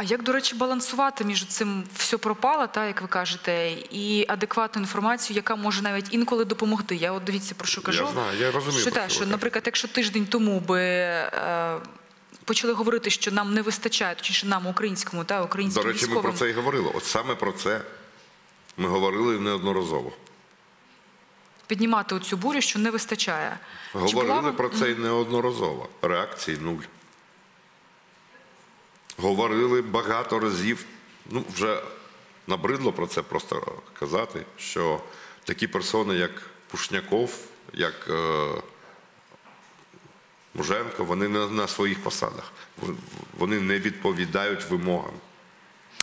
А як, до речі, балансувати між цим все пропало, та як ви кажете, і адекватну інформацію, яка може навіть інколи допомогти? Я от дивіться про що кажу. Я знаю, я розумію, Що, про та, що наприклад, якщо тиждень тому би е, почали говорити, що нам не вистачає, точніше нам, українському та До українським речі, ми про це і говорили. От саме про це ми говорили неодноразово. піднімати оцю бурю, що не вистачає. Чи була Говорили про це і неодноразово. Реакції нуль. Говорили багато разів. Ну, вже набридло про це просто казати, що такі персони, як Пушняков, як е, Муженко, вони не на своїх посадах. Вони не відповідають вимогам.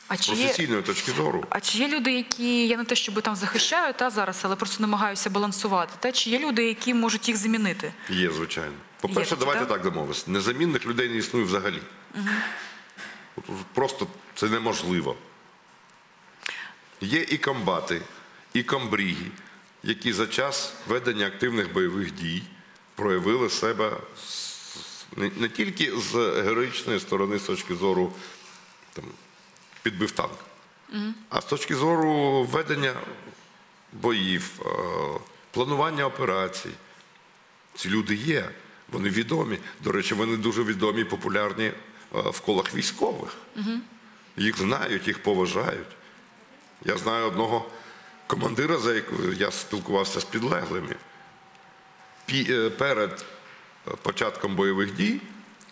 А З чи є, професійної точки зору. а чи є люди, які я не те, щоб там захищаю та зараз, але просто намагаюся балансувати? Та чи є люди, які можуть їх замінити? Є, звичайно. По-перше, давайте так? так домовимося. Незамінних людей не існує взагалі. От Просто це неможливо. Є і комбати, і комбріги, які за час ведення активних бойових дій проявили себе не, тільки з героїчної сторони, з точки зору там, підбив танк, а з точки зору ведення боїв, е, планування операцій. Ці люди є, вони відомі. До речі, вони дуже відомі і популярні в колах військових. Їх знають, їх поважають. Я знаю одного командира, за якою я спілкувався з підлеглими. Пі- е, Перед е, початком бойових дій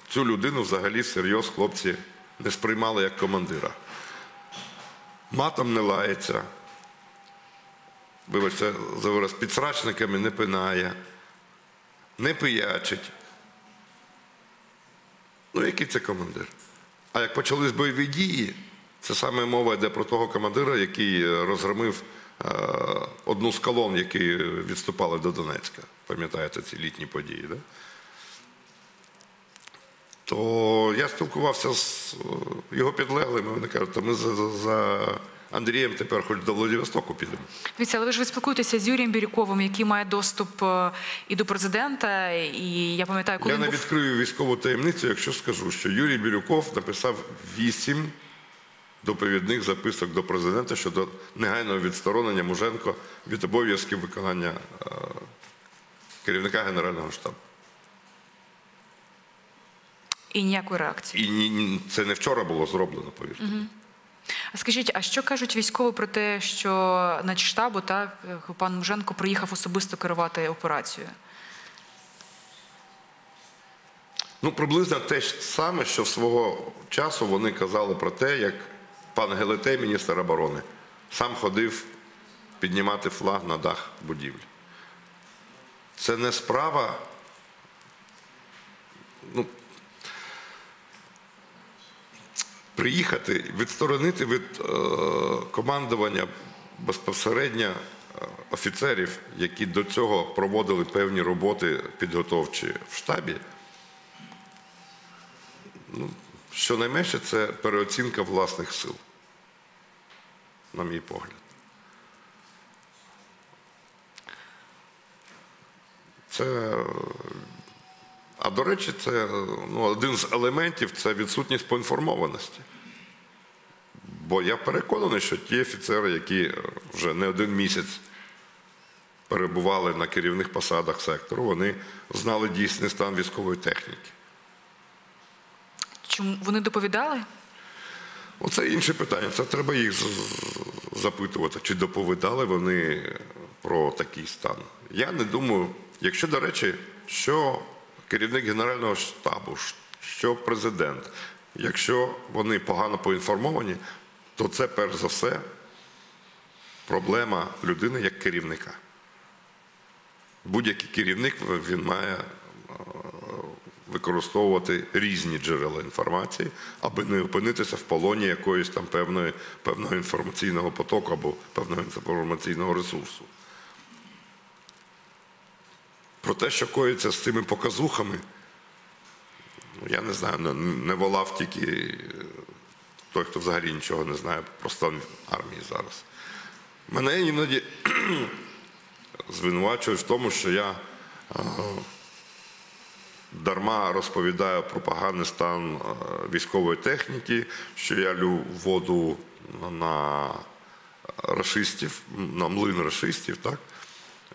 цю людину взагалі всерйоз хлопці не сприймали як командира. Матом не лається. Вибачте, за вираз підсрачниками не пинає не пиячить. Ну, який це командир? А як почались бойові дії, це саме мова йде про того командира, який е, розгромив е, одну з колон, які відступали до Донецька. Пам'ятаєте ці літні події, да? То я спілкувався з е, його підлеглими, вони кажуть, ми за, за Андрієм тепер хоч до Владивостоку підемо. Дивіться, але ви ж ви спілкуєтеся з Юрієм Бірюковим, який має доступ е, і до президента, і я пам'ятаю, коли Я не був... відкрию військову таємницю, якщо скажу, що Юрій Бірюков написав вісім доповідних записок до президента щодо негайного відсторонення Муженко від обов'язків виконання е, керівника Генерального штабу. і ніякої реакції. І це не вчора було зроблено, повірте. А скажіть, а що кажуть військові про те, що Начштабу так пан Муженко приїхав особисто керувати операцією? Ну, приблизно те ж саме, що свого часу вони казали про те, як пан Гелетей, міністр оборони, сам ходив піднімати флаг на дах будівлі. Це не справа. Ну, приїхати, відсторонити від е, командування безпосередньо е, офіцерів, які до цього проводили певні роботи підготовчі в штабі. Щонайменше це переоцінка власних сил, на мій погляд. Це, а до речі, це ну, один з елементів це відсутність поінформованості. Бо я переконаний, що ті офіцери, які вже не один місяць перебували на керівних посадах сектору, вони знали дійсний стан військової техніки. Чому вони доповідали? Оце інше питання. Це треба їх запитувати, чи доповідали вони про такий стан. Я не думаю, якщо, до речі, що керівник Генерального штабу, що президент, якщо вони погано поінформовані, то це перш за все проблема людини як керівника. Будь-який керівник він має використовувати різні джерела інформації, аби не опинитися в полоні якоїсь там певної, певного інформаційного потоку або певного інформаційного ресурсу. Про те, що коїться з цими показухами, ну, я не знаю, не, не волав тільки е, той, хто взагалі нічого не знає про стан армії зараз. Мене іноді звинувачують в тому, що я дарма розповідаю про поганий стан е, військової техніки, що я лю воду на рашистів, на млин рашистів, так?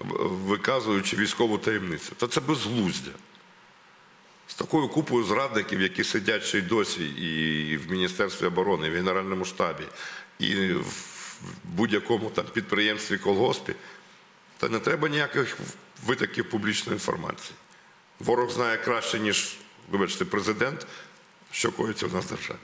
Виказуючи військову таємницю. Та це безглуздя. З такою купою зрадників, які сидять ще й досі і в Міністерстві оборони, і в Генеральному штабі, і в будь-якому там підприємстві колгоспі, та не треба ніяких витоків публічної інформації. Ворог знає краще, ніж, вибачте, президент, що коїться в нас в державі.